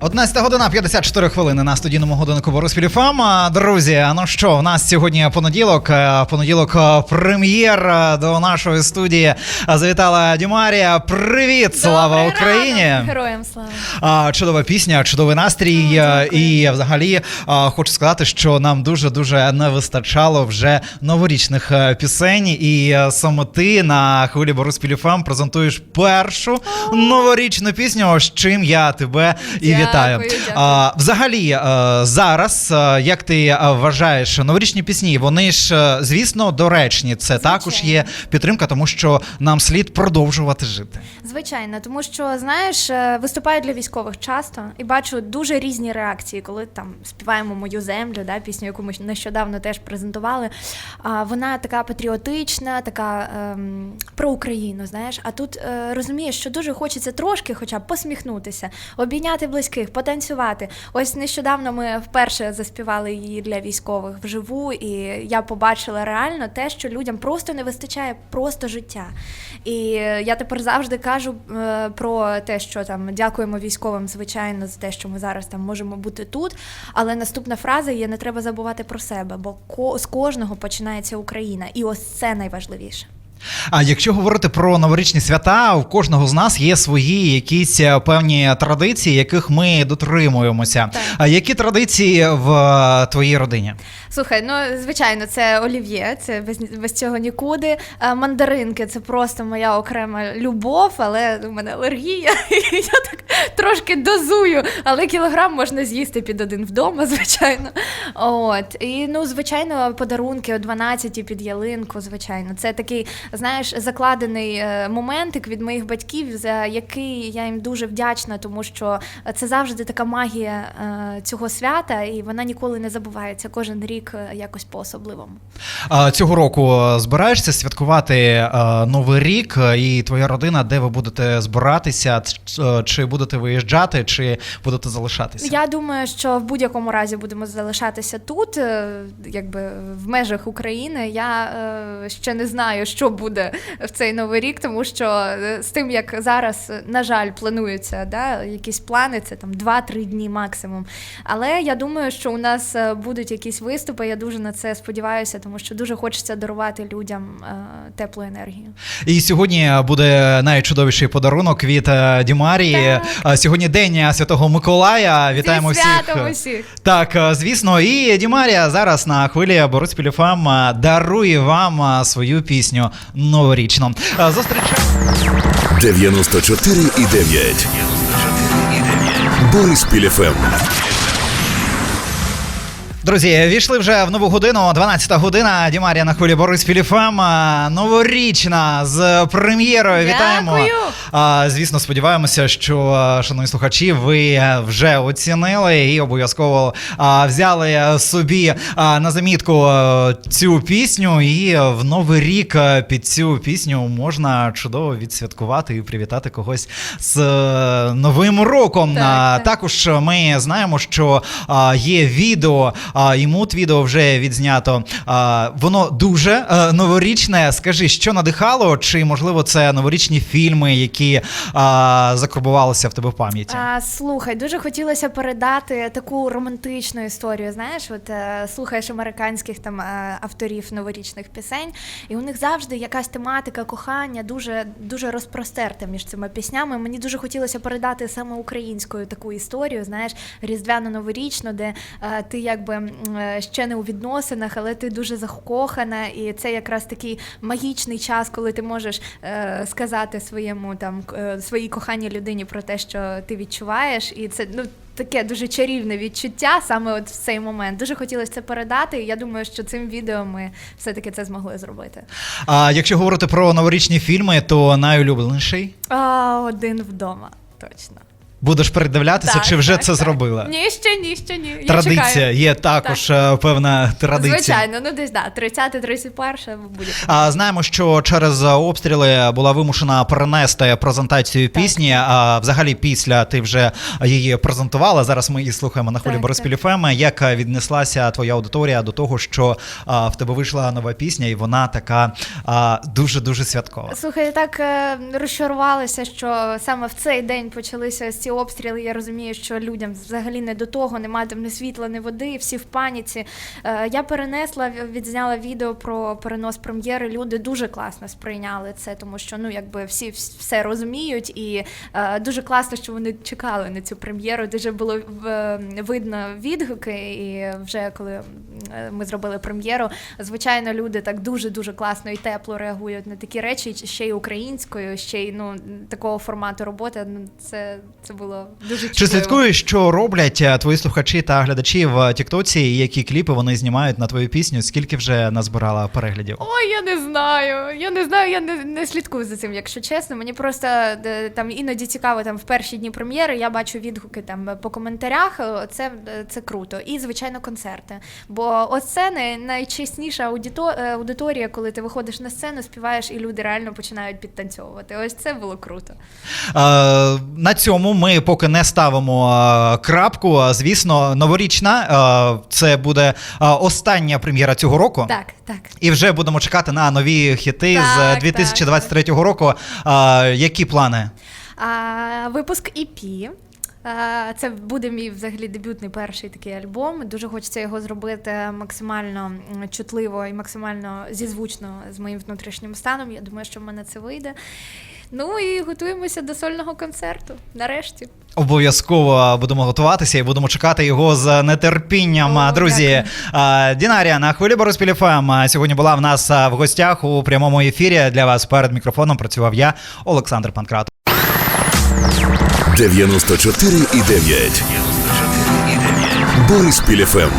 11 година 54 хвилини на студійному годиннику Бориспіль ФМ. Друзі, ну що, у нас сьогодні понеділок. е, Понеділок е, прем'єр е, до нашої студії завітала Дімарія. Привіт, слава Добрий Україні! ранок. Героям слава. Чудова пісня, чудовий настрій. е, і взагалі хочу сказати, що нам дуже дуже не вистачало вже новорічних пісень. І саме ти на хвилі Бориспіль ФМ презентуєш першу новорічну пісню, з чим я тебе і Дякую, вітаю. дякую. А, взагалі, е, зараз, е, як ти е, вважаєш, новорічні пісні, вони ж, звісно, доречні. Це також є підтримка, тому що нам слід продовжувати жити. Звичайно, тому що знаєш, виступаю для військових часто і бачу дуже різні реакції, коли там співаємо мою землю, да, пісню, яку ми нещодавно теж презентували. А вона така патріотична, така ем, про Україну. Знаєш, а тут е, розумієш, що дуже хочеться трошки, хоча б посміхнутися, обійняти близьких, потанцювати. Ось нещодавно ми вперше заспівали її для військових вживу, і я побачила реально те, що людям просто не вистачає просто життя. І я тепер завжди кажу е, про те, що там дякуємо військовим, звичайно, за те, що ми зараз там можемо бути тут. Але наступна фраза є: не треба забувати про себе, бо ко- з кожного починається Україна, і ось це найважливіше. А якщо говорити про новорічні свята, у кожного з нас є свої якісь е, певні традиції, яких ми дотримуємося. Так. А які традиції в е, твоїй родині? Слухай, ну звичайно, це олів'є, це без, без цього нікуди. А, Мандаринки це просто моя окрема любов, але у мене алергія. і Я так трошки дозую, але кілограм можна з'їсти під один вдома, звичайно. От. І ну, звичайно, подарунки о 12 під ялинку, звичайно. Це такий, знаєш, закладений е, моментик від моїх батьків, за який я їм дуже вдячна, тому що це завжди така магія е, цього свята, і вона ніколи не забувається кожен рік е, якось по-особливому. Цього року збираєшся святкувати Новий рік і твоя родина, де ви будете збиратися? Чи будете виїжджати, чи будете залишатися? Я думаю, що в будь-якому разі будемо залишатися тут, е, якби в межах України. Я е, ще не знаю, що буде в цей новий рік, тому що е, з тим, як зараз, на жаль, плануються да, якісь плани, це там 2-3 дні максимум. Але я думаю, що у нас будуть якісь виступи. Я дуже на це сподіваюся, тому що дуже хочеться дарувати людям теплу енергію. І сьогодні буде найчудовіший подарунок від Дімарії. А Сьогодні день Святого Миколая. Вітаємо Зі всіх. усіх! Так, е, звісно, і Дімарія зараз на хвилі Борис Піліфам дарує вам е, свою пісню новорічну. Е, Зустрічаємо. 94,9. Бориспіль ФМ. Друзі, війшли вже в нову годину, 12 година. Дімарія на хвилі Борис Піліфам. Новорічна з прем'єрою. Вітаємо. Дякую. Звісно, сподіваємося, що, шановні слухачі, ви вже оцінили і обов'язково взяли собі на замітку цю пісню. І в новий рік під цю пісню можна чудово відсвяткувати і привітати когось з е, новим роком. Так, так. також ми знаємо, що є відео, а, і мут відео вже відзнято. Воно дуже е, новорічне. Скажи, що надихало, чи можливо це новорічні фільми, які а, закарбувалися в тебе в пам'яті? А, слухай, дуже хотілося передати таку романтичну історію. Знаєш, от е, слухаєш американських там е, авторів новорічних пісень, і у них завжди якась тематика кохання дуже дуже розпростерта між цими піснями. Мені дуже хотілося передати саме українською таку історію, знаєш, різдвяно-новорічну, де ти якби ще не у відносинах, але ти дуже закохана, і це якраз такий магічний час, коли ти можеш е, сказати своєму там е, своїй коханій людині про те, що ти відчуваєш, і це ну. Таке дуже чарівне відчуття саме от в цей момент. Дуже хотілося це передати. І я думаю, що цим відео ми все-таки це змогли зробити. А якщо говорити про новорічні фільми, то найулюбленіший. А, один вдома, точно. Будеш передивлятися, Так, чи вже так, це так. зробила? Ні, ще ні, ще ні. Я Традиція, чекаю. є також е, певна традиція. Звичайно, ну десь да, 30-31 буде. А, знаємо, що через обстріли була вимушена перенести презентацію пісні. А взагалі, після ти вже її презентувала. Зараз ми її слухаємо на хвилі Так, Бориспіль ФМ. Як віднеслася твоя аудиторія до того, що а, в тебе вийшла нова пісня, і вона така дуже дуже святкова. Слухай, я так е, розчарувалася, що саме в цей день почалися ці обстріли. Я розумію, що людям взагалі не до того, немає там ні світла, ні води, всі в паніці. Е, я перенесла, відзняла відео про перенос прем'єри. Люди дуже класно сприйняли це, тому що ну якби всі все розуміють, і е, дуже класно, що вони чекали на цю прем'єру. Дуже було в, видно відгуки, і вже коли е, ми зробили прем'єру, звичайно, люди так дуже дуже класно і тепло реагують на такі речі, ще й українською, ще й ну такого формату роботи. Ну це, це було дуже Чи слідкуєш, що роблять е, твої слухачі та глядачі в Тіктоці, і які кліпи вони знімають на твою пісню? Скільки вже назбирала переглядів? Ой, я не знаю. Я не знаю, я не, не слідкую за цим, якщо чесно. Мені просто е, там іноді цікаво, там в перші дні прем'єри я бачу відгуки там по коментарях. е, Це, е, це круто. І, звичайно, концерти. Бо ось це най- найчесніша е, аудиторія, коли ти виходиш на сцену, співаєш, і люди реально починають підтанцьовувати. Ось це було круто. Е, на цьому ми поки не ставимо е, крапку. Звісно, новорічна. е, Це буде е, остання прем'єра цього року. Так, так. І вже будемо чекати на нові хіти Так, з 2023 року. Е, Які плани? А, випуск EP. Це буде мій взагалі дебютний перший такий альбом. Дуже хочеться його зробити максимально чутливо і максимально зізвучно з моїм внутрішнім станом. Я думаю, що в мене це вийде. Ну і готуємося до сольного концерту. Нарешті. Обов'язково будемо готуватися і будемо чекати його з нетерпінням. О, Друзі, е, Дінарія на хвилі Бориспіль ФМ сьогодні була в нас в гостях у прямому ефірі. Для вас перед мікрофоном працював я, Олександр Панкратов. 94,9. Бориспіль ФМ.